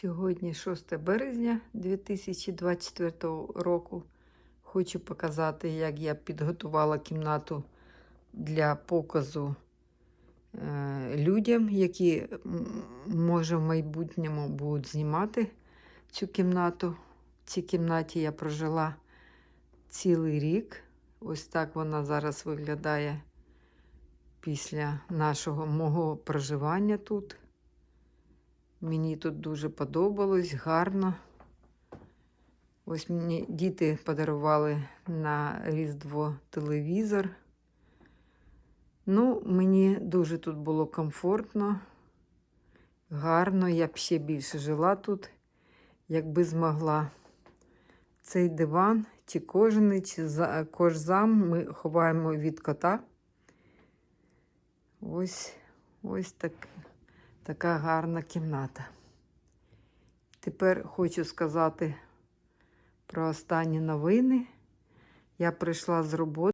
Сьогодні 6 березня 2024 року. Хочу показати, як я підготувала кімнату для показу е, людям, які, може, в майбутньому будуть знімати цю кімнату. В цій кімнаті я прожила цілий рік. Ось так вона зараз виглядає після нашого мого проживання тут. Мені тут дуже подобалось, гарно. Ось мені діти подарували на Різдво телевізор. Ну, мені дуже тут було комфортно, гарно. Я б ще більше жила тут, якби змогла. Цей диван, чи кожаний, чи кожзам ми ховаємо від кота. Ось, ось так. Така гарна кімната. Тепер хочу сказати про останні новини. Я прийшла з роботи.